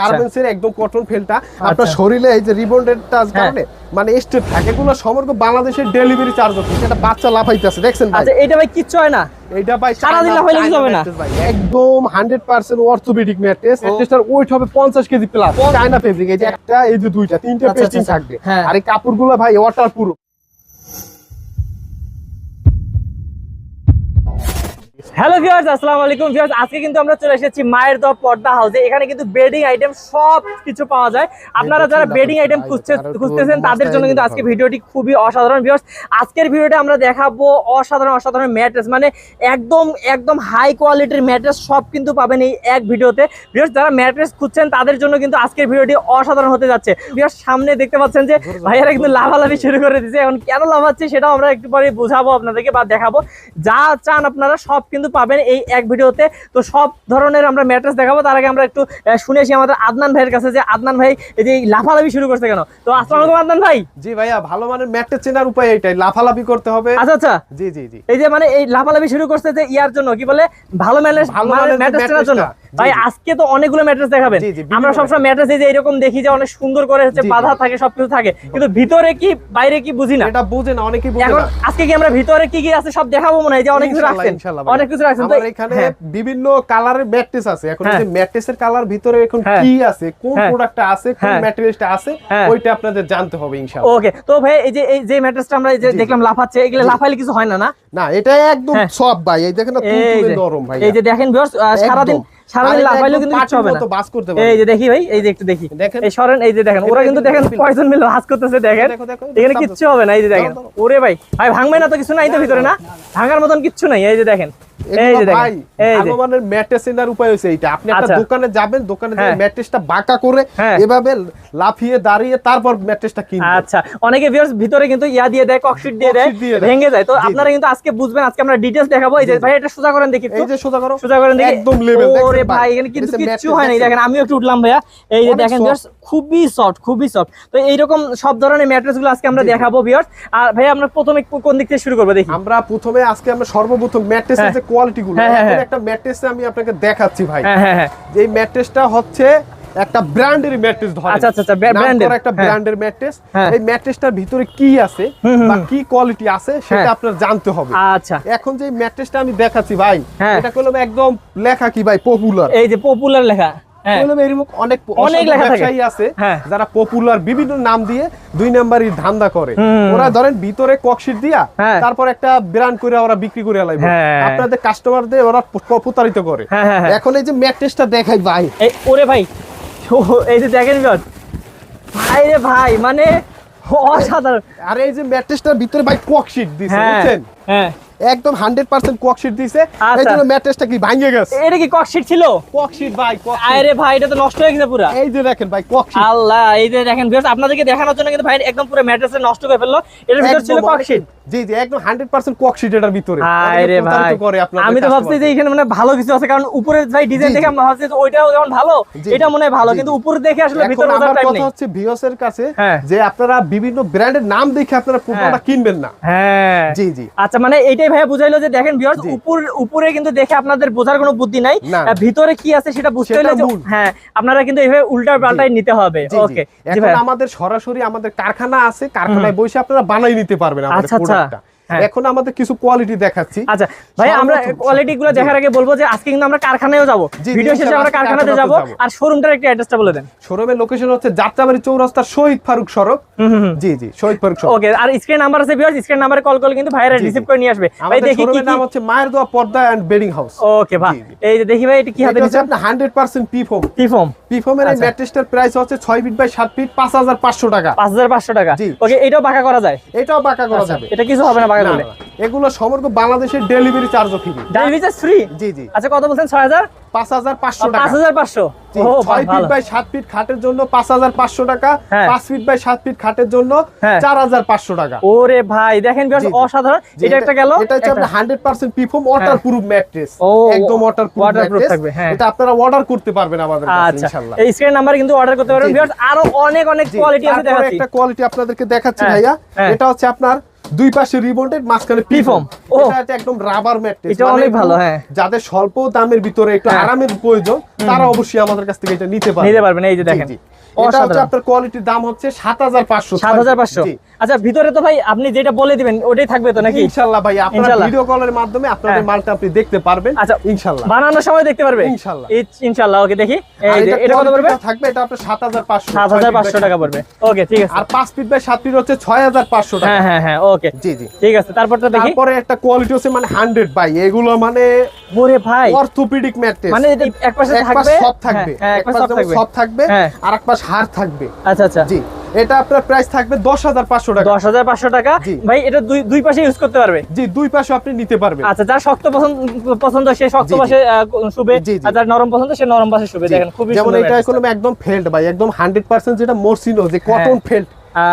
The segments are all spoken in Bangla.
গার্মেন্টস এর একদম কটন ফেলটা আপনার আচ্ছা। শরীরে এই যে টাচ হ্যাঁ। কারণে মানে স্টেপ থাকে এগুলো সমগ্র বাংলাদেশের ডেলিভারি চার্জ হচ্ছে। এটা বাচ্চা লাফাইতেছে দেখছেন ভাই? আচ্ছা এটা ভাই কিচ্ছু হয় না। এইটা ভাই সারাদিন লাফাইলে কিছু হবে না? ভাই। একদম 100% অর্থোপেডিক ম্যাট্রেস ম্যাট্রেসটার ওয়েট হবে 50 কেজি প্লাস চায়না ফেব্রিক এই যে একটা এই যে দুইটা তিনটে আচ্ছা, পেস্টিং আচ্ছা, থাকবে। হ্যাঁ। আর এই কাপড়গুলো ভাই ওয়াটারপ্রুফ হ্যালো ভিউয়ার্স আসসালামু আলাইকুম। ভিউয়ার্স আজকে কিন্তু আমরা চলে এসেছি মায়ের দোয়া পর্দা হাউসে। এখানে কিন্তু বেডিং আইটেম সব কিছু পাওয়া যায়। আপনারা যারা বেডিং আইটেম খুঁজছে খুঁজতেছেন তাদের জন্য কিন্তু আজকে ভিডিওটি খুবই অসাধারণ। ভিউয়ার্স আজকের ভিডিওতে আমরা দেখাবো অসাধারণ অসাধারণ ম্যাট্রেস মানে একদম একদম হাই কোয়ালিটির ম্যাট্রেস সব কিন্তু পাবেন এই এক ভিডিওতে। ভিউয়ার্স যারা ম্যাট্রেস খুঁজছেন তাদের জন্য কিন্তু আজকের ভিডিওটি অসাধারণ হতে যাচ্ছে। ভিউয়ার্স সামনে দেখতে পাচ্ছেন যে ভাইয়ারা কিন্তু লাভালাভি শুরু করে দিয়েছে। এখন কেন লাভাচ্ছে সেটাও আমরা একটু পরে বোঝাবো আপনাদেরকে বা দেখাবো। যা চান আপনারা সব কিন্তু পাবেন এই এক ভিডিওতে। তো সব ধরনের আমরা ম্যাট্রেস দেখাবো। তার আগে আমরা একটু আহ, শুনে আসি আমাদের আদনান ভাইয়ের কাছে যে আদনান ভাই এই যে লাফালাফি শুরু করছে কেন? তো আসসালামু আলাইকুম আদনান ভাই। জি ভাইয়া ভালো মানের ম্যাট্রেস চেনার উপায় এটাই লাফালাফি করতে হবে। আচ্ছা আচ্ছা। জি জি জি। এই যে মানে এই লাফালাফি শুরু করছে যে ইয়ার জন্য কি বলে? ভালো ভালো মানের ম্যাট্রেস কেনার জন্য। ভাই আজকে তো অনেকগুলো ম্যাট্রেস দেখাবেন। আমরা সবসময় ম্যাট্রেস। এই যে এরকম দেখি যে অনেক সুন্দর করে হচ্ছে। বাধা থাকে সবকিছু থাকে। কিন্তু ভিতরে কি বাইরে কি বুঝি না? এটা বুঝে না অনেকেই বুঝে না। আজকে কি আমরা ভিতরে কি কি আছে সব দেখাবো মনে হয়? যে অনেক কিছু রাখছেন। অনেক কিছু তো এখানে হ্যাঁ। বিভিন্ন কালারের ম্যাট্রেস আছে এখন হ্যাঁ। যে ম্যাট্রেসের কালার ভিতরে এখন হ্যাঁ। কি আছে কোন। প্রোডাক্টটা আছে কোন। ম্যাটেরিয়ালটা আছে। ওইটা আপনাদের জানতে হবে ইনশাআল্লাহ ওকে তো ভাই এই যে এই যে ম্যাট্রেসটা আমরা এই যে। দেখলাম লাফাচ্ছে এগুলো লাফাইলে কিছু হয় না না না এটা একদম। সব ভাই এই দেখেন না তুলতুলে নরম ভাই এই যে দেখেন ভিউয়ার্স সারাদিন লাফাইলেও কিন্তু কিছু হবে না এই যে দেখি ভাই এই যে একটু দেখি এই সরেন এই যে দেখেন ওরা কিন্তু দেখেন কয়জন মিলে করতেছে দেখেন দেখো, দেখো, এখানে কিচ্ছু হবে না এই যে দেখেন। ওরে ভাই ভাই ভাঙবে না তো কিছু নাই তো ভিতরে না ভাঙার মতন কিচ্ছু নাই এই যে দেখেন উপায় আপনি একটা আচ্ছা। দোকানে যাবেন দোকানে হ্যাঁ। ম্যাট্রেসটা বাঁকা করে হ্যাঁ। এভাবে লাফিয়ে দাঁড়িয়ে তারপর ম্যাট্রেসটা কিনবেন আচ্ছা অনেকে ভিউয়ার্স ভিতরে কিন্তু ইয়া দিয়ে দেয় ককশিট। ভেঙে যায় তো। আপনারা কিন্তু আজকে বুঝবেন আজকে আমরা ডিটেইলস দেখাবো এই যে জি, জি। ভাই এটা সোজা করেন দেখি এই যে সোজা করো সোজা করেন দেখি একদম ওরে ভাই? এখানে কিন্তু এটা হয় না দেখেন আমিও একটু উঠলাম ভাইয়া এই যে দেখেন ভিউয়ার্স খুবই সফট খুবই সফট তো এইরকম সব ধরনের ম্যাট্রেসগুলো আজকে আমরা। দেখাবো ভিউয়ার্স আর ভাই আমরা প্রথমে কোন দিক থেকে শুরু করব দেখি আমরা প্রথমে আজকে আমরা সর্বপ্রথম ম্যাট্রেসের। যে কোয়ালিটি গুলো হ্যাঁ, হ্যাঁ, হ্যাঁ। একটা ম্যাট্রেসে আমি আপনাকে দেখাচ্ছি ভাই এই ম্যাট্রেসটা হচ্ছে একটা ব্র্যান্ডের ম্যাট্রেস ধরে আচ্ছা, আচ্ছা, আচ্ছা, ব্র্যা- brand এর, একটা। ব্র্যান্ডের ম্যাট্রেস। এই ম্যাট্রেসটার ভিতরে কি আছে বা কি কোয়ালিটি আছে সেটা। আপনার জানতে হবে আচ্ছা এখন যে ম্যাট্রেসটা আমি দেখাচ্ছি ভাই। এটা করলাম একদম লেখা কি ভাই পপুলার এই যে পপুলার লেখা অনেক অনেক লেখা থাকে। আছে হ্যাঁ। যারা পপুলার বিভিন্ন নাম দিয়ে দুই নাম্বারই ধান্দা করে ওরা ধরেন ভিতরে ককশিট দিয়া হ্যাঁ। তারপর একটা ব্র্যান্ড করে ওরা বিক্রি করে হ্যাঁ। আপনাদের কাস্টমারদের ওরা প্রতারিত করে হ্যাঁ, হ্যাঁ, হ্যাঁ। এখন এই যে ম্যাট্রেসটা দেখাই ভাই ওরে ভাই এই যে দেখেন ভাই রে ভাই মানে অসাধারণ আর এই যে ম্যাট্রেসটার ভিতরে ভাই ককশিট দিছে হ্যাঁ বুঝছেন হ্যাঁ একদম হান্ড্রেড পার্সেন্ট ককশিট দিছে। আচ্ছা। এই জন্য ম্যাট্রেসটা কি ভাঙে গেছে? এটা কি ককশিট ছিল? ককশিট ভাই আরে ভাই এটা তো নষ্ট হয়ে গেছে পুরো। এই যে দেখেন ভাই ককশিট আল্লাহ এই যে দেখেন ভিউয়ার্স আপনাদেরকে দেখানোর জন্য কিন্তু ভাই একদম পুরো ম্যাট্রেস নষ্ট করে ফেলল। এটার ভিতর ছিল ককশিট জি জি একদম হান্ড্রেড পার্সেন্ট ককশিট এটার ভিতরে। হায় রে অনেকে প্রতারিত ভাই। আমি তো ভাবছি যে এখানে মানে ভালো কিছু আছে কারণ উপরে ভাই ডিজাইন দেখে জি। আমরা ভাবছি যে ওইটাও যেমন ভালো এটা মনে হয় ভালো কিন্তু। উপরে দেখে আসলে ভিতরে আমার কথা হচ্ছে ভিউয়ার্সের কাছে হ্যাঁ। যে আপনারা বিভিন্ন ব্র্যান্ডের নাম দেখে আপনারা প্রোডাক্টটা কিনবেন না। হ্যাঁ। জি জি। আচ্ছা মানে এইটাই ভাইয়া বুঝাইলো যে দেখেন ভিউয়ার্স উপর উপরে কিন্তু দেখে আপনাদের বোঝার কোনো বুদ্ধি নাই। ভিতরে কি আছে সেটা বুঝতে হলে হ্যাঁ আপনারা কিন্তু এইভাবে উল্টা পাল্টাই নিতে হবে। ওকে এখন আমাদের সরাসরি আমাদের কারখানা আছে কারখানায় বসে আপনারা বানাই নিতে পারবেন আমাদের আচ্ছা, আচ্ছা। প্রোডাক্টটা হ্যাঁ। এখন আমাদের কিছু কোয়ালিটি দেখাচ্ছি। আচ্ছা ভাই আমরা কোয়ালিটি গুলো দেখার আগে বলব যে আজকে কিন্তু আমরা কারখানায়ও যাব। ভিডিও শেষে আমরা কারখানাতে যাব। আর শোরুমটার একটা অ্যাড্রেসটা বলে দেন। শোরুমের লোকেশন হচ্ছে যাত্রাবাড়ি চৌরাস্তার শহীদ ফারুক সড়ক। জি জি শহীদ ফারুক সড়ক। ওকে আর স্ক্রিন নাম্বার আছে ভিউয়ার্স স্ক্রিন নাম্বারে কল করলে কিন্তু ভাইরা। রিসিভ করে নিয়ে আসবে। ভাই দেখি কি নাম হচ্ছে মায়ের দোয়া পর্দা এন্ড বেডিং হাউস ওকে ভাই। এই যে দেখি ভাই এটা কি হাতে আপনার হান্ড্রেড পার্সেন্ট পি ফোম কি ফোম এই আচ্ছা। ম্যাট্রেসটার প্রাইস হচ্ছে ছয় ফিট বাই সাত ফিট পাঁচ হাজার পাঁচশো টাকা। পাঁচ হাজার পাঁচশো টাকা। ওকে এটাও বাঁকা করা যায়? এটাও বাঁকা করা যাবে। এটা কিছু হবে না বাঁকা করলে? না, না। এগুলো সমগ্র বাংলাদেশের ডেলিভারি চার্জও ফ্রি ডেলিভারি চার্জ ফ্রি জি জি। আচ্ছা কত বলছেন? ছয় হাজার? পাঁচ হাজার পাঁচশো পাঁচ টাকা। হাজার পাঁচশো? জি, ও ছয় ফিট বাই ফিট খাটের জন্য টাকা হ্যাঁ। ফিট বাই সাত ফিট খাটের জন্য হ্যাঁ। চার হাজার পাঁচশো টাকা। ওরে ভাই দেখেন। অসাধারণ। এটা একটা গেল? এটা হচ্ছে আপনার hundred percent P foam waterproof mattress একদম হ্যাঁ। এটা আপনারা অর্ডার করতে পারবেন আমাদের কাছে আচ্ছা। ইনশাআল্লাহ এই স্ক্রিন নাম্বার কিন্তু অর্ডার করতে পারেন জি। আরও অনেক অনেক কোয়ালিটি দেখাচ্ছি একটা কোয়ালিটি আপনাদেরকে দেখাচ্ছি হ্যাঁ, ভাইয়া হ্যাঁ। এটা হচ্ছে আপনার দুই পাশে রিবন্ডেড মাঝখানে। ও। এটা একদম রাবার ম্যাট্রেস এটা অনেক ভালো, হ্যাঁ। যাদের স্বল্প দামের ভিতরে একটু হ্যাঁ। আরামের প্রয়োজন তারা অবশ্যই আমাদের কাছ থেকে এটা নিতে পারবে নিতে পারবেন, এই যে দেখেন। এটা হচ্ছে আপনার কোয়ালিটির দাম হচ্ছে সাত হাজার পাঁচশো সাত হাজার পাঁচশো। আচ্ছা ভিতরে তো ভাই আপনি যেটা বলে দিবেন ওটাই থাকবে তো নাকি? ইনশাল্লাহ ভাই আপনারা ভিডিও কলের মাধ্যমে আপনাদের হ্যাঁ। মালটা আপনি দেখতে পারবেন। আচ্ছা ইনশাল্লাহ। বানানোর সময় দেখতে পারবে? ইনশাল্লাহ। ইচ- ওকে দেখি। এই যে এটা এটা কত পড়বে? থাকবে এটা আপনার সাত হাজার পাঁচশো। সাত হাজার পাঁচশো টাকা পড়বে। ওকে ঠিক আছে। আর পাঁচ ফিট বাই ফিট হচ্ছে ছয় হাজার পাঁচশো টাকা। হ্যাঁ হ্যাঁ হ্যাঁ ওকে। জি জি। ঠিক আছে তারপরটা দেখি। তারপরে একটা কোয়ালিটি হচ্ছে মানে বাই এগুলো মানে ওরে ভাই। অর্থোপেডিক ম্যাট্রেস মানে এটা এক পাশে থাকবে? সব থাকবে। হ্যাঁ, সব থাকবে। থাকবে হ্যাঁ। আর হাড় থাকবে। আচ্ছা আচ্ছা। জি এটা আপনার প্রাইস থাকবে দশ হাজার পাঁচশো টাকা। দশ হাজার পাঁচশো টাকা? ভাই এটা দুই দুই পাশে ইউজ করতে পারবে? জি দুই পাশে আপনি নিতে পারবেন। আচ্ছা যার শক্ত পছন্দ পছন্দ সে শক্ত। পাশে শুবে। আর যার নরম পছন্দ সে নরম পাশে শুবে। দেখেন খুবই যেমন এটা। কোনো একদম ফেল্ড ভাই একদম হান্ড্রেড পার্সেন্ট যেটা মরসিনো যে কটন ফেল্ড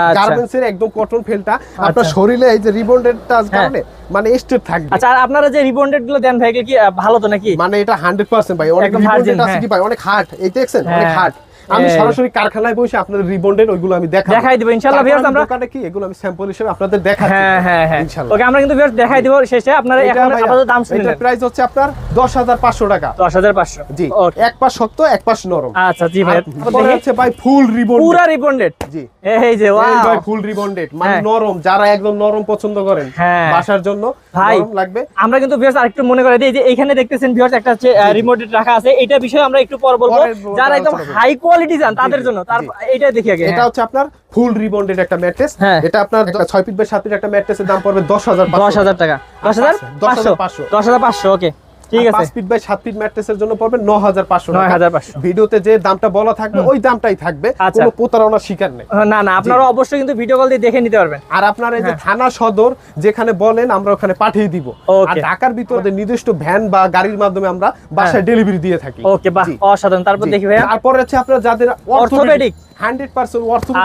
আচ্ছা। একদম কটন ফেলটা আপনার আচ্ছা। শরীরে এই যে রিবন্ডেড টাচ হ্যাঁ। কারণে মানে থাকবে। আচ্ছা আপনারা যে রিবন্ডেডগুলো দেন ভাই কি ভালো তো নাকি? মানে এটা হান্ড্রেড পার্সেন্ট ভাই অনেক রিবন্ডেড আছে হ্যাঁ। কি ভাই? অনেক হার্ড এই দেখছেন? অনেক হ্যাঁ। হার্ড আমি সরাসরি কারখানায় বসে আপনাদের রিবন্ডেড ওইগুলো আমি দেখাই দিব ইনশাআল্লাহ ভিউয়ার্স আমরা দোকানে কি এগুলো আমি স্যাম্পল হিসেবে আপনাদের দেখাচ্ছি। হ্যাঁ হ্যাঁ হ্যাঁ। ইনশাআল্লাহ। ওকে আমরা কিন্তু ভিউয়ার্স দেখাই দিব শেষে। আপনারা এখন আপাতত দাম শুনে এটার নেন। প্রাইস হচ্ছে আপনার দশ হাজার পাঁচশো টাকা। দশ হাজার পাঁচশো। জি ওকে। এক পাশ শক্ত এক পাশ নরম। আচ্ছা জি ভাই পরে হচ্ছে ভাই ফুল পুরা রিবন্ডেড। জি। এই যে ওয়াও ভাই ফুল রিবন্ডেড মানে হ্যাঁ। নরম যারা একদম নরম পছন্দ করেন হ্যাঁ। বাসার জন্য নরম লাগবে। আমরা কিন্তু ভিউয়ার্স আরেকটু মনে করে দিই যে এখানে দেখতেছেন ভিউয়ার্স একটা হচ্ছে রিমোট রাখা আছে এটা বিষয়ে আমরা একটু পরে বলব, যারা একদম হাই কোয়ালিটি চান তাদের জন্য তার এটা দেখি আগে এটা হ্যাঁ। হচ্ছে আপনার ফুল রিবন্ডেড একটা ম্যাট্রেস হ্যাঁ। এটা আপনার একটা ছয় ফিট বাই সাত ফিট একটা ম্যাট্রেসের দাম পড়বে দশ হাজার দশ হাজার টাকা দশ হাজার দশ হাজার পাঁচশো পাঁচশো। দশ হাজার পাঁচশো ওকে ঠিক আছে। পাঁচ ফিট বাই সাত ফিট ম্যাট্রেসের জন্য পড়বে ন হাজার পাঁচশো নয় হাজার পাঁচশো। ভিডিওতে যে দামটা বলা থাকবে ওই দামটাই থাকবে। আচ্ছা। কোনো প্রতারণার শিকার নেই। না না আপনারা অবশ্যই কিন্তু ভিডিও কল দিয়ে দেখে নিতে পারবেন। আর আপনার এই যে হ্যাঁ। থানা সদর যেখানে বলেন আমরা ওখানে পাঠিয়ে দিব। আর ঢাকার ভিতরে নিজস্ব ভ্যান বা গাড়ির মাধ্যমে আমরা বাসায় ডেলিভারি দিয়ে থাকি। ওকে বাহ অসাধারণ। তারপর। দেখি তারপরে হচ্ছে আপনার যাদের। অর্থোপেডিক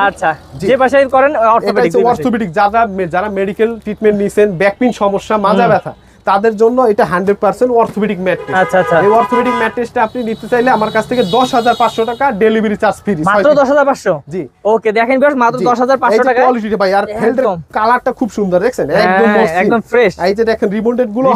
আচ্ছা যে পাশে করেন এটা অর্থোপেডিক অর্থোপেডিক যারা যারা মেডিকেল ট্রিটমেন্ট নিছেন ব্যাক পেইন সমস্যা মাজা ব্যথা তাদের জন্য এটা হান্ড্রেড পার্সেন্ট অর্থোপেডিক ম্যাট্রেস আচ্ছা আচ্ছা। এই অর্থোপেডিক ম্যাট্রেসটা আপনি নিতে চাইলে আমার কাছ থেকে দশ হাজার পাঁচশো টাকা ডেলিভারি চার্জ ফ্রি মাত্র দশ হাজার পাঁচশো? জি। ওকে দেখেন ভিউয়ার্স মাত্র দশ হাজার পাঁচশো টাকা কোয়ালিটিটা ভাই আর ফেল্ডের কালারটা খুব সুন্দর দেখছেন? একদম হ্যাঁ, একদম ফ্রেশ এই যে দেখেন রিবন্ডেডগুলো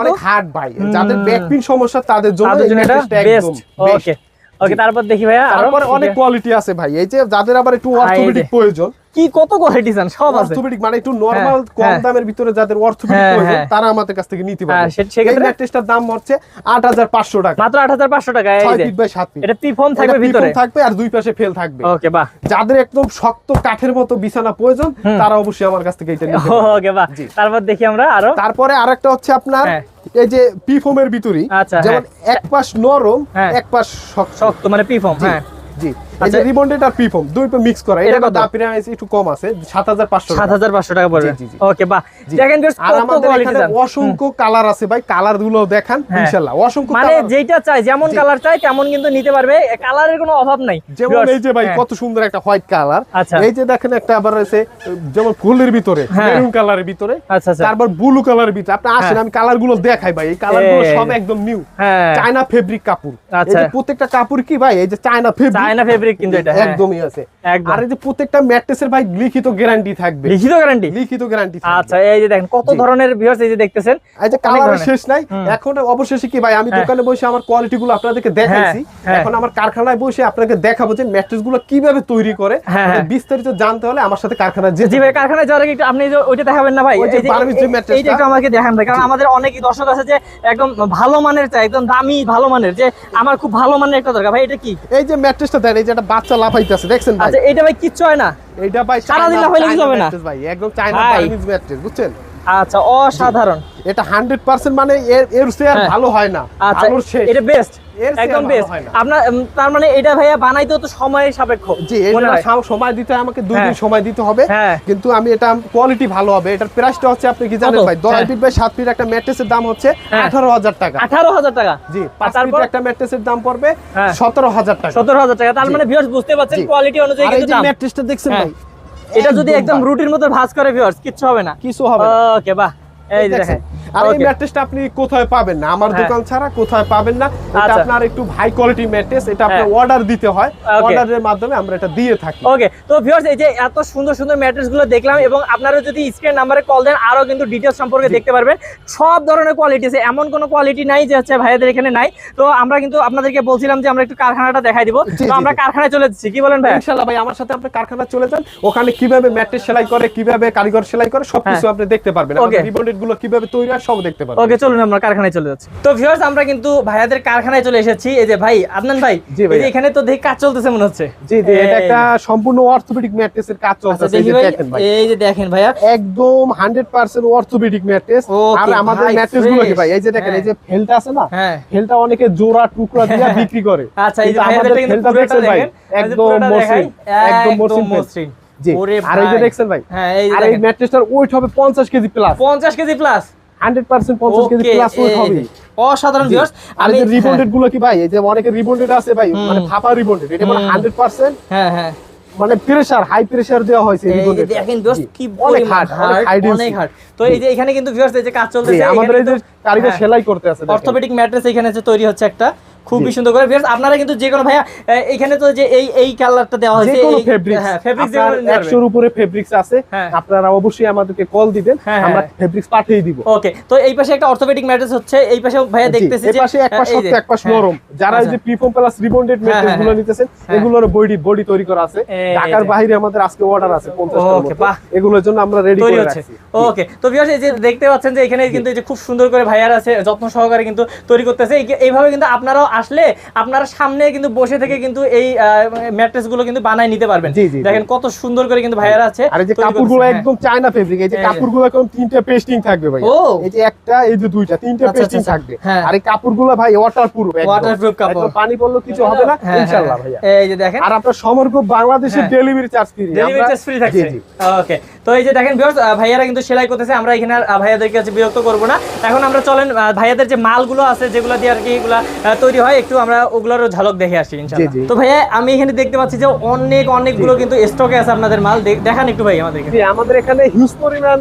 অনেক হার্ড ভাই। যাদের ব্যাক পেইন সমস্যা তাদের জন্য এটা বেস্ট ওকে ওকে তারপর দেখি ভাইয়া আরও তারপরে অনেক কোয়ালিটি আছে ভাই। এই যে যাদের আবার একটু অর্থোপেডিক প্রয়োজন। কি কত কোয়ালিটি চান সব আছে। অর্থোপেডিক মানে একটু নরমাল হ্যাঁ, কম হ্যাঁ। দামের ভিতরে যাদের অর্থোপেডিক হ্যাঁ, প্রয়োজন হ্যাঁ। তারা আমাদের কাছ থেকে নিতে হ্যাঁ, সে- সেক্ষেত্রে- ম্যাট্রেসটার দাম হচ্ছে আট হাজার পাঁচশো টাকা। মাত্র আট হাজার পাঁচশো টাকা এই যে। ফিট বাই সাত ফিট এটা পি ফোম থাকবে ভিতরে? থাকবে আর দুই পাশে ফেল থাকবে। ওকে বাহ। যাদের একদম শক্ত কাঠের মতো বিছানা প্রয়োজন তারা অবশ্যই আমার কাছ থেকে এটা নিতে পারবে। ওকে বাহ তারপর দেখি আমরা আরও। তারপরে আরেকটা হচ্ছে আপনার হ্যাঁ। এই যে পি ফোমের ভিতরে যেমন এক পাশ নরম হ্যাঁ। এক পাশ শক্ত। মানে পি ফোম হ্যাঁ। জি। আচ্ছা। রিবন্ডেড আর পিফোম দুই মিক্স করা এটা এটা কত? প্রাইস একটু কম আছে সাত হাজার পাঁচশো সাত হাজার পাঁচশো টাকা পড়বে। জি, জি, জি। ওকে বাহ। দেখেন আর আমাদের এখানে অসংখ্য কালার আছে। ভাই কালারগুলো দেখান হ্যাঁ। অসংখ্য মানে যেটা চাই যেমন কালার চাই তেমন কিন্তু নিতে পারবে। কালারের কোনো অভাব নাই। যেমন এই যে ভাই হ্যাঁ। কত সুন্দর একটা হোয়াইট কালার আচ্ছা। এই যে দেখেন একটা আবার রয়েছে যেমন ফুলের ভিতরে হ্যাঁ। মেরুন কালারের ভিতরে। আচ্ছা তারপর ব্লু কালারের ভিতরে। আপনি আসেন হ্যাঁ। আমি কালারগুলো দেখাই ভাই। এই কালারগুলো সব একদম নিউ হ্যাঁ। চায়না ফেব্রিক কাপড়। এই আচ্ছা। যে প্রত্যেকটা কাপড় কি ভাই? এই যে চায়না ফেব্রিক চায়না ফেব্রিক কিন্তু এটা হ্যাঁ। একদমই আছে। আর এই যে প্রত্যেকটা ম্যাট্রেসের ভাই লিখিত গ্যারান্টি থাকবে। লিখিত গ্যারান্টি লিখিত গ্যারান্টি আচ্ছা এই যে দেখেন কত ধরনের ভিউয়ার্স এই যে দেখতেছেন? এই যে ধরনের। শেষ নাই। এখন অবশেষে কি ভাই আমি হ্যাঁ। দোকানে বসে আমার কোয়ালিটি গুলো আপনাদেরকে দেখাইছি। হ্যাঁ। এখন আমার কারখানায় বসে আপনাকে দেখাবো যে ম্যাট্রেসগুলো কীভাবে তৈরি করে। হ্যাঁ। বিস্তারিত জানতে হলে আমার সাথে কারখানায় যেতে জি ভাই হবে। কারখানায় যাওয়ার আগে আপনি ওইটা দেখাবেন না ভাই। যে এই যে- যে এই- টা। আমাকে দেখান ভাই কারণ আমাদের অনেক দর্শক আছে যে একদম ভালো মানের চাই একদম দামি ভালো মানের যে আমার খুব ভালো মানের একটা দরকার। ভাই এটা কি? এই যে ম্যাট্রেসটা দেন এই যে একটা বাচ্চা লাফাইতেছে দেখছেন ভাই? আচ্ছা এটা ভাই কিচ্ছু হয় না। এটা ভাই সারাদিন দিন লাফাইলে কিছু হবে না? ভাই একদম চায়না ম্যাট্রেস বুঝছেন? আচ্ছা অসাধারণ। এটা হান্ড্রেড পার্সেন্ট মানে এর এর চেয়ে হ্যাঁ। ভালো হয় না। আচ্ছা আলোর শেষ এটা বেস্ট এর একদম বেস্ট আপনার তার মানে এটা ভাইয়া বানাইতেও তো সময়ের সাপেক্ষ। জি এটা সময় দিতে আমাকে দুই দিন হ্যাঁ। সময় দিতে হবে। হ্যাঁ। কিন্তু আমি এটা কোয়ালিটি ভালো হবে। এটার প্রাইসটা হচ্ছে আপনি কি জানেন ভাই? দশ। ফিট বাই সাত ফিট একটা ম্যাট্রেসের দাম হচ্ছে টাকা। টাকা? জি তারপর? একটা ম্যাট্রেসের দাম পড়বে। সতেরো হাজার টাকা। সতেরো হাজার টাকা। তার মানে ভিউয়ার্স বুঝতে পারছেন কোয়ালিটি অনুযায়ী কিন্তু ম্যাট্রেসটা দেখছেন। ভাই এটা যদি একদম রুটির মতো ভাঁজ করে ভিউয়ার্স কিচ্ছু হবে না। কিছু হবে ওকে বাহ। এই দেখেন। আর এই ম্যাট্রেসটা আপনি কোথায় পাবেন না? আমার হ্যাঁ। দোকান ছাড়া কোথায় পাবেন না? এটা আচ্ছা। আপনার একটু হাই কোয়ালিটি ম্যাট্রেস এটা আপনার হ্যাঁ। অর্ডার দিতে হয়। অর্ডারের মাধ্যমে আমরা এটা দিয়ে থাকি। ওকে তো ভিউয়ার্স এই যে এত সুন্দর সুন্দর ম্যাট্রেসগুলো দেখলাম এবং আপনারা যদি স্ক্রিন নাম্বারে কল দেন আরও কিন্তু ডিটেলস সম্পর্কে দেখতে পারবেন। সব ধরনের কোয়ালিটি আছে। এমন কোনো কোয়ালিটি নাই যে হচ্ছে ভাইয়াদের এখানে নাই। তো আমরা কিন্তু আপনাদেরকে বলছিলাম যে আমরা একটু কারখানাটা দেখাই দিব। তো আমরা। কারখানায় চলে যাচ্ছি। কি বলেন ভাই ইনশাআল্লাহ ভাই আমার সাথে আপনি কারখানা চলে যান। ওখানে কীভাবে ম্যাট্রেস সেলাই করে কীভাবে কারিগর সেলাই করে সবকিছু হ্যাঁ। আপনি দেখতে পারবেন. আমাদের রিবন্ডেডগুলো কীভাবে তৈরি হয় সব দেখতে পারবেন ওকে চলুন আমরা কারখানায় চলে যাচ্ছি। তো ভিউয়ার্স আমরা কিন্তু ভাইয়াদের কারখানায় চলে এসেছি। এই যে ভাই আদনান ভাই এই যে এখানে তো দেখি কাজ চলতেছে মনে হচ্ছে। জি জি এটা একটা সম্পূর্ণ অর্থোপেডিক ম্যাট্রেসের কাজ আচ্ছা চলতেছে এই যে দেখেন ভাই। এই যে দেখেন ভাইয়া। একদম হান্ড্রেড পার্সেন্ট অর্থোপেডিক ম্যাট্রেস আর আমাদের ভাই, ম্যাট্রেসগুলো কি ভাই? এই যে দেখেন হ্যাঁ। এই যে ফেলটা আছে না? হ্যাঁ। ফেলটা অনেকে জোড়া টুকরা দিয়ে বিক্রি করে। আচ্ছা এই যে আমাদের কিন্তু ফেলটা ভাই দেখেন। যে একদম মসৃণ একদম মসৃণ। জি আর এই যে ভাই। দেখছেন ভাই হ্যাঁ এই ম্যাট্রেসটার ওয়েট হবে 50 KG plus 50 KG plus 100% 50 KG plus হবে। অসাধারণ ভিউয়ার্স আর এই রিবন্ডেডগুলো কি ভাই? এই যে অনেকে রিবন্ডেড আছে ভাই মানে ফাপা রিবন্ডেড এটা মানে হুম। 100% হ্যাঁ হ্যাঁ। মানে প্রেসার হাই প্রেসার দেওয়া হয়েছে এই যে রিবন্ডেড দেখেন ভিউয়ার্স কি অনেক হার্ড অনেক hard, হাই অনেক হার্ড তো এই যে এখানে কিন্তু ভিউয়ার্স এই যে কাজ চলতেছে আমাদের এই যে কারিগর হ্যাঁ। সেলাই করতে আছে অর্থোপেডিক ম্যাট্রেস এখানে যে তৈরি হচ্ছে একটা। খুবই সুন্দর করে। ভিউয়ার্স আপনারা কিন্তু যে কোনো ভাইয়া এখানে তো যে এই এই কালারটা দেওয়া যে হয়েছে এই- ফেব্রিক্স হ্যাঁ ফেব্রিক্স আপনার 100 এর উপরে ফেব্রিক্স আছে হ্যাঁ। আপনারা অবশ্যই আমাদেরকে কল দিবেন হ্যাঁ, আমরা হ্যাঁ। ফেব্রিক্স পাঠিয়ে দিব। ওকে তো এই পাশে একটা অর্থোপেডিক ম্যাট্রেস হচ্ছে এই পাশে ভাইয়া দেখতেছি এই পাশে এক পাশ যে, শক্ত এক পাশ হ্যাঁ। নরম। যারা এই যে পিফম প্লাস রিবন্ডেড হ্যাঁ, ম্যাট্রেসগুলো হ্যাঁ, নিতেছেন হ্যাঁ। এগুলোর বডি বডি তৈরি করা আছে। ঢাকার বাইরে আমাদের আজকে অর্ডার আছে 50 টার ওকে, বাহ। এগুলোর জন্য আমরা রেডি করে রাখছি। ওকে তো ভিউয়ার্স এই যে দেখতে পাচ্ছেন যে এখানে কিন্তু এই যে খুব সুন্দর করে ভাইয়ার আছে যত্ন সহকারে কিন্তু তৈরি করতেছে। এইভাবে কিন্তু আপনারাও আসলে আপনারা সামনে কিন্তু বসে থেকে কিন্তু এই ম্যাট্রেসগুলো কিন্তু বানায় নিতে পারবেন। দেখেন কত সুন্দর করে কিন্তু ভাইয়ারা আছে। আর এই যে কাপড়গুলো একদম চায়না ফেব্রিক এই যে এই যে। কাপড়গুলো এখন তিনটা পেস্টিং থাকবে ভাই ও। এই যে একটা এই যে দুইটা তিনটা আচ্ছা, পেস্টিং আচ্ছা, থাকবে। হ্যাঁ। আর এই কাপড়গুলো ভাই ওয়াটারপ্রুফ Waterproof কাপড়। পানি পড়লে কিছু হবে না হ্যাঁ, ইনশাআল্লাহ হ্যাঁ, ভাইয়া। এই যে দেখেন। আর আপনার সমগ্র বাংলাদেশের হ্যাঁ। Delivery charge free delivery charge free থাকছে। ওকে তো এই যে দেখেন বিয়স ভাইয়ারা কিন্তু সেলাই করতেছে আমরা এখানে ভাইয়াদের কাছে বিরক্ত করব না। এখন আমরা চলেন ভাইয়াদের যে মালগুলো আছে যেগুলো দিয়ে আর কি এগুলা তৈরি হয় একটু আমরা ওগুলোর ঝলক দেখে আসি ইনশাআল্লাহ। তো ভাইয়া আমি এখানে দেখতে পাচ্ছি যে অনেক অনেকগুলো কিন্তু স্টকে আছে আপনাদের মাল। দেখান একটু ভাই আমাদেরকে। আমাদের এখানে হিউজ পরিমাণ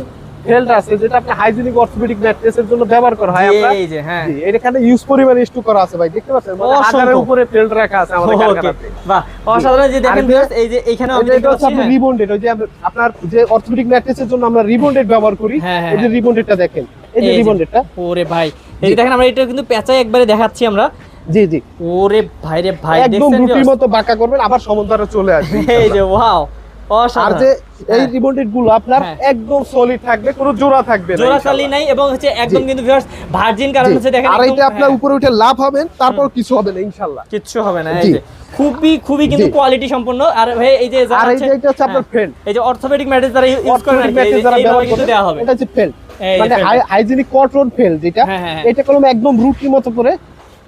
হেল্ড আছে যেটা আপনি হাইজিনিক অর্থোপেডিক ম্যাট্রেসের জন্য ব্যবহার করা হয় আমরা। এই যে হ্যাঁ। এখানে ইউজ পরিমাণ স্টক করা আছে ভাই দেখতে পাচ্ছেন? মানে হাজারের উপরে রাখা আছে আমাদের কারখানাতে। বাহ অসাধারণ যে দেখেন ভিউয়ার্স এই যে এখানে দেখতে আপনার হ্যাঁ। রিবন্ডেড ওই যে আপনার যে অর্থোপেডিক ম্যাট্রেসের জন্য আমরা রিবন্ডেড ব্যবহার করি হ্যাঁ, হ্যাঁ, এই যে রিবন্ডেডটা দেখেন এই যে রিবন্ডেডটা ওরে ভাই এই দেখেন আমরা এটা কিন্তু পেঁচাই একবারে দেখাচ্ছি আমরা। জি জি। ওরে ভাই রে ভাই একদম রুটির মতো বাঁকা করবেন আবার সমন্বয়ে চলে আসবে এই যে ওয়াও আর যে এই হ্যাঁ। রিবন্ডেডগুলো আপনার হ্যাঁ। একদম সলিড থাকবে কোনো জোড়া থাকবে না জোড়া ইনশাআল্লাহ। নাই এবং হচ্ছে একদম কিন্তু ভিউয়ার্স ভার্জিন কারণ হচ্ছে দেখেন আর একদম, আপনার হ্যাঁ, উপরে উঠে লাভ হবেন তারপর কিছু হবে না ইনশাআল্লাহ। কিচ্ছু হবে না এই যে। খুবই খুবই কিন্তু কোয়ালিটি সম্পন্ন। আর ভাই এই যে আর এই যে এটা হচ্ছে আপনার ফ্রেন্ড এই যে অর্থোপেডিক যারা ইউজ করেন যারা ব্যবহার কিন্তু করে। দেওয়া হবে। এটা হচ্ছে ফেল যে মানে। কটন ফেল যেটা। এটা একদম রুটির মতো করে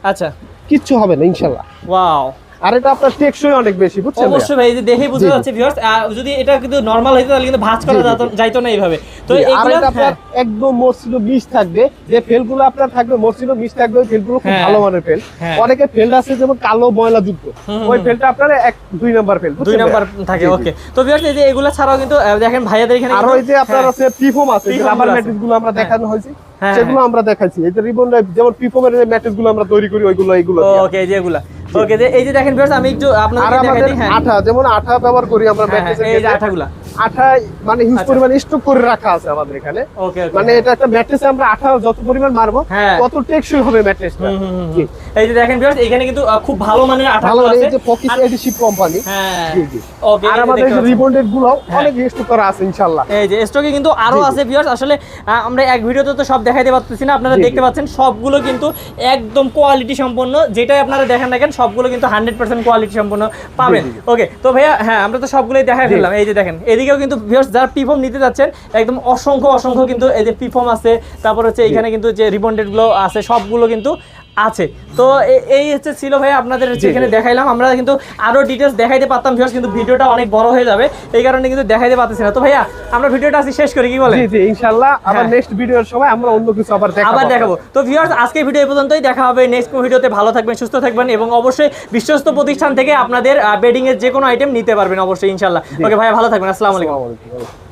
আচ্ছা। কিচ্ছু হবে না ইনশাআল্লাহ। ওয়াও আর এটা আপনার টেকসই অনেক বেশি বুঝছেন? অবশ্যই ভাই এই যে দেখেই বোঝা জি, জি। ভিউয়ার্স যদি এটা কিন্তু নরমাল হইতো তাহলে কিন্তু ভাঁজ করা। যাইতো না এইভাবে। তো এইগুলো আপনার হ্যাঁ, একদম মসৃণ মিশ থাকবে। যে ফেলগুলো আপনার থাকবে মসৃণ মিশ থাকবে ওই ফেলগুলো খুব হ্যাঁ। ভালো মানের ফেল। হ্যাঁ। অনেকে ফেল আছে যেমন কালো ময়লা যুক্ত। ওই ফেলটা আপনার এক দুই নাম্বার ফেল দুই নাম্বার থাকে ওকে তো ভিউয়ার্স এই যে এগুলো ছাড়াও কিন্তু দেখেন ভাইয়াদের এখানে আর ওই যে আপনার আছে পিফোম আছে রাবার আমরা। দেখানো হয়েছে হ্যাঁ, সেগুলো আমরা দেখাচ্ছি এই যে রিবন যেমন পিফোমের যে ম্যাট্রিক্সগুলো আমরা তৈরি করি ওইগুলো এইগুলো ওকে ওকে যে এই যে দেখেন ভিউয়ার্স আমি একটু আপনাদের দেখাই দিই হ্যাঁ আঠা যেমন আঠা ব্যবহার করি আমরা হ্যাঁ, হ্যাঁ, এই যে। আঠাগুলা আঠা মানে হিউজ। পরিমাণ স্টক করে রাখা আছে আমাদের এখানে মানে এটা একটা ম্যাট্রেসে আমরা আঠা যত পরিমাণ মারবো হ্যাঁ। তত টেকসই হবে ম্যাট্রেসটা। এই যে দেখেন ভিউয়ার্স এখানে কিন্তু খুব ভালো মানের আঠা আছে এই যে পকিস এডিশিপ কোম্পানি হ্যাঁ। ওকে আর আমাদের এই রিবন্ডেডগুলো হ্যাঁ। অনেক স্টক করা আছে ইনশাআল্লাহ এই যে স্টকে কিন্তু আরও। আছে ভিউয়ার্স আসলে আমরা এক ভিডিওতে তো সব দেখাইতে পারতেছি না আপনারা। দেখতে পাচ্ছেন সবগুলো কিন্তু একদম কোয়ালিটি সম্পন্ন যেটাই আপনারা দেখেন দেখেন সবগুলো কিন্তু হান্ড্রেড পার্সেন্ট কোয়ালিটি সম্পন্ন পাবেন। ওকে তো ভাইয়া হ্যাঁ আমরা তো সবগুলোই দেখাই। ফেললাম এই যে দেখেন এদিকেও কিন্তু ভিউয়ার্স যারা পিফর্ম নিতে যাচ্ছেন, একদম অসংখ্য অসংখ্য কিন্তু এই যে পিফর্ম আছে। তারপর হচ্ছে এখানে কিন্তু যে রিবন্ডেডগুলো আছে, সবগুলো কিন্তু আছে। তো এই হচ্ছে ছিল ভাই আপনাদের। এখানে দেখাইলাম। আমরা কিন্তু আরও ডিটেলস দেখাইতে পারতাম ভিউয়ার্স কিন্তু ভিডিওটা অনেক বড় হয়ে যাবে। এই কারণে কিন্তু দেখাইতে পারতেছি না। তো ভাইয়া আমরা ভিডিওটা আজকে শেষ করি কি বলেন? জি জি ইনশাআল্লাহ আবার হ্যাঁ। নেক্সট ভিডিওর সময় আমরা অন্য কিছু আবার দেখাবো। আবার দেখাবো। তো ভিউয়ার্স আজকে ভিডিও এই পর্যন্তই। দেখা হবে নেক্সট ভিডিওতে ভালো থাকবেন সুস্থ থাকবেন এবং অবশ্যই বিশ্বস্ত প্রতিষ্ঠান থেকে আপনাদের বেডিং এর যে কোনো আইটেম নিতে পারবেন অবশ্যই ইনশাল্লাহ। ওকে ভাইয়া ভালো থাকবেন। আসসালামু আলাইকুম।